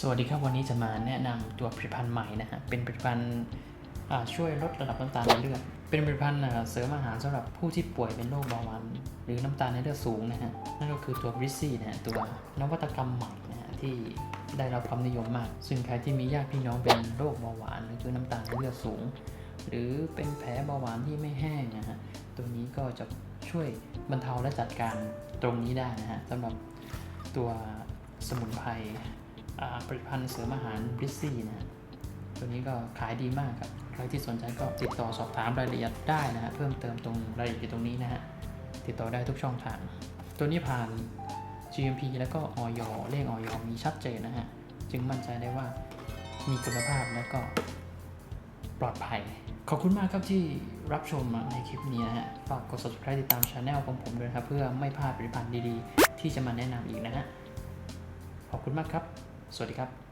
สวัสดีครับ วันนี้จะมาแนะนำตัวผลิตภัณฑ์ใหม่นะฮะ เป็นผลิตภัณฑ์ช่วยลดระดับน้ำตาลในเลือด เป็นผลิตภัณฑ์เสริมอาหารสำหรับผู้ที่ป่วยเป็นโรคเบาหวานหรือน้ำตาลในเลือดสูงนะฮะ นั่นก็คือตัวบริซี่นะฮะตัวนวัตกรรมใหม่นะฮะที่ได้รับความนิยมมาก ซึ่งใครที่มีญาติพี่น้องเป็นโรคเบาหวานหรือคือน้ำตาลในเลือดสูง หรือเป็นแผลเบาหวานที่ไม่แห้งนะฮะ ตัวนี้ก็จะช่วยบรรเทาและจัดการตรงนี้ได้นะฮะสำหรับตัวสมุนไพร ผลิตภัณฑ์เสริมอาหารบริซี่นะ ตัวนี้ก็ขายดีมากครับ ใครที่สนใจก็ติดต่อสอบถามรายละเอียดได้นะฮะ เพิ่มเติมตรงรายละเอียดตรงนี้นะฮะ ติดต่อได้ทุกช่องทาง ตัวนี้ผ่าน GMP แล้วก็ออยเลขออยมีชัดเจนนะฮะ จึงมั่นใจได้ว่ามีคุณภาพและก็ปลอดภัย ขอบคุณมากครับที่รับชมในคลิปนี้นะฮะ ฝากกด subscribe ติดตามช anel ของผมด้วยครับ เพื่อไม่พลาดผลิตภัณฑ์ดีๆ ที่จะมาแนะนำอีกนะฮะ ขอบคุณมากครับ สวัสดีครับ